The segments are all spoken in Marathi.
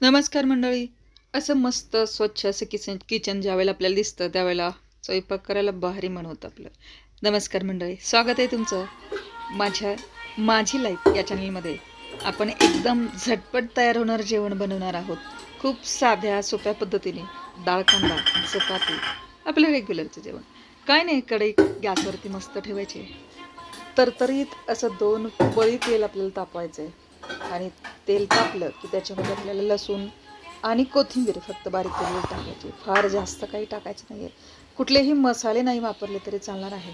नमस्कार मंडळी. असं मस्त स्वच्छ असं किचन किचन ज्यावेळेला आपल्याला दिसतं त्यावेळेला स्वयंपाक करायला भारी मन होतं आपलं. नमस्कार मंडळी. स्वागत आहे तुमचं माझ्या माझी लाईफ या चॅनलमध्ये आपण एकदम झटपट तयार होणार जेवण बनवणार आहोत. खूप साध्या सोप्या पद्धतीने. डाळ कांदा चपाती. आपलं रेग्युलरचं जेवण. काय नाही कढई गॅसवरती मस्त ठेवायचे. तरतरीत असं दोन बळी तेल आपल्याला तापवायचं आहे आणि तेल तापलं की त्याच्यामध्ये आपल्याला लसूण आणि कोथिंबीर फक्त बारीक केलेली टाकायची. फार जास्त काही टाकायचं नाही आहे कुठलेही मसाले नाही वापरले तरी चालणार आहे.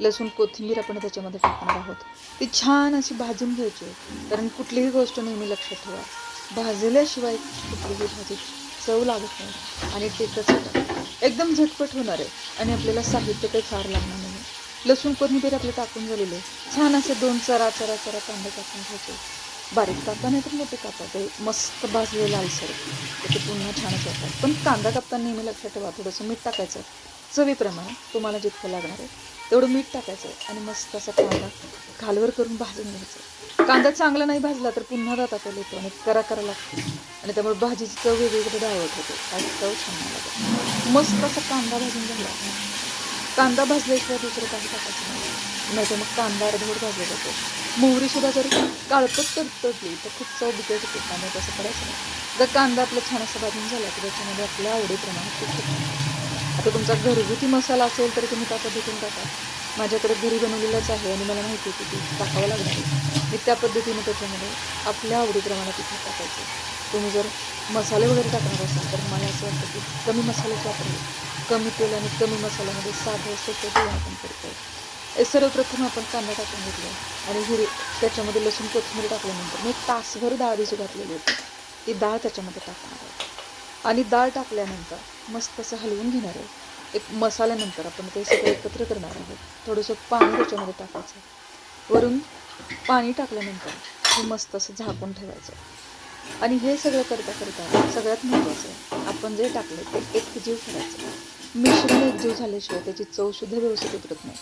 लसूण कोथिंबीर आपण त्याच्यामध्ये टाकणार आहोत. ती छान अशी भाजून घ्यायची. कारण कुठलीही गोष्ट नेहमी लक्षात ठेवा. भाजल्याशिवाय कुठलीही भाजी चव लागत नाही. आणि ते कसं एकदम झटपट होणार आहे. आणि आपल्याला साहित्य काही फार लागणार नाही. लसूण कोथिंबीर आपलं टाकून झालेलं. आहे छान असे दोन चरा चरा चरा कांदे टाकून घ्यायचे. बारीक कापा नाही तर मोठे कापा. ते मस्त भाजले लालसर ते पुन्हा छानच होतात पण कांदा कापताना नेहमी लक्षात ठेवा थोडंसं मीठ टाकायचं. चवीप्रमाणे तुम्हाला जितकं लागणार आहे तेवढं मीठ टाकायचं आणि मस्त असा कांदा खालवर करून भाजून घ्यायचं. कांदा चांगला नाही भाजला तर पुन्हा दातात येतो आणि करा करा लागतो. आणि त्यामुळे भाजीची चव वेगवेगळी डाळवत होते. काही चव छान लागतो. मस्त असा कांदा भाजून झाला. कांदा भाजल्याशिवाय दुसरं काही टाकायचं नाही. नाही तर मग कांदा अर्धवट भाजला जातो मोहरीसुद्धा जर काळपट तडतडली तर खूप चव बिघडते त्यामुळे तसं करायचं नाही. जर कांदा आपला छान असं भाजून झाला तर त्याच्यामध्ये आपल्या आवडीप्रमाणे तूप आता तुमचा घरगुती मसाला असेल तर तुम्ही त्या पद्धतीने टाका. माझ्याकडे घरी बनवलेलाच आहे आणि मला माहिती होती की टाकावं लागणार आहे. मी त्या पद्धतीने त्याच्यामध्ये आपल्या आवडीप्रमाणे तिथे टाकायचं. तुम्ही जर मसाले वगैरे टाकणार असाल तर मला असं वाटतं की कमी मसालेच वापरले कमी तेल आणि कमी मसाल्यामध्ये साधं सोपं आपण करतो सर्वप्रथम आपण कांदा टाकून घेतला. आणि हिरी त्याच्यामध्ये लसूण कोथिंबीर टाकल्यानंतर मी एक तासभर डाळ भिजू घातलेली होती. ती डाळ त्याच्यामध्ये टाकणार आहे. आणि डाळ टाकल्यानंतर मस्त असं हलवून घेणार आहे. एक मसाल्यानंतर आपण ते सगळं एकत्र करणार आहोत. थोडंसं पाणी त्याच्यामध्ये टाकायचं वरून पाणी टाकल्यानंतर हे मस्त असं झाकून ठेवायचं आणि हे सगळं करता करता सगळ्यात महत्त्वाचं आहे आपण जे टाकलं ते एकजीव करायचं मिश्रण एकजीव झाल्याशिवाय त्याची चवसुद्धा व्यवस्थित उतरत नाही.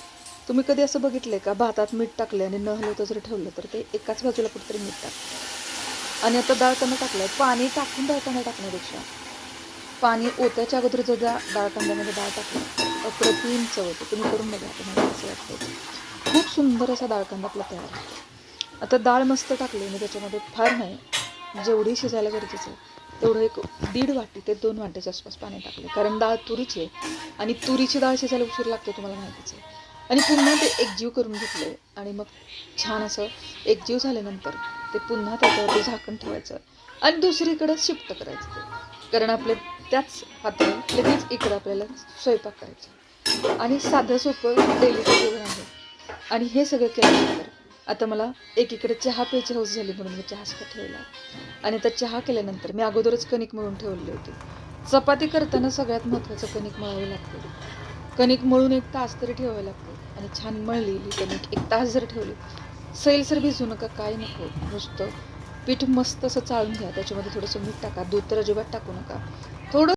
तुम्ही कधी असं बघितलंय का? भातात मीठ टाकलं आणि न हलवतं जर ठेवलं तर ते एकाच बाजूला कुठेतरी मीठ टाक आणि आता डाळ टाकलं आहे पाणी टाकून डाळ टाकण्यापेक्षा पाणी ओत्याच्या अगोदर जर डाळ डाळ कांद्यामध्ये डाळ टाकला अप्रतिम चव येते. तुम्ही करून बघा तुम्हाला असं वाटतं खूप सुंदर असा डाळ आपला तयार होतो. आता डाळ मस्त टाकली आणि त्याच्यामध्ये फार नाही जेवढी शिजायला गरजेचं आहे तेवढं एक दीड वाटी ते दोन वाटीच्या आसपास पाणी टाकले कारण डाळ तुरीची आहे आणि तुरीची डाळ शिजायला उशीर लागते तुम्हाला माहितीच आहे. आणि पुन्हा ते एकजीव करून घेतले आणि मग छान असं एकजीव झाल्यानंतर ते पुन्हा त्याच्यावरती झाकण ठेवायचं आणि दुसरीकडं शिफ्ट करायचं ते. कारण आपले त्याच हाताने लगेच इकडं आपल्याला स्वयंपाक करायचा. आणि साधं सोपं डेलीचं जेवण आहे. आणि हे सगळं केल्यानंतर आता मला एकीकडे चहा प्यायची हौस झाली म्हणून मी चहा सुद्धा ठेवला आणि आता चहा केल्यानंतर मी अगोदरच कणिक मळून ठेवली होती. चपाती करताना सगळ्यात महत्त्वाचं कणिक मळावे लागते. कणिक मळून एक तास तरी ठेवावं लागतं. आणि छान मळलेली त्यांनी एक तास जर ठेवली सैलसर भिजू नका काय नको. नुसतं पीठ मस्त असं चाळून घ्या त्याच्यामध्ये थोडंसं मीठ टाका दूध तर अजिबात टाकू नका.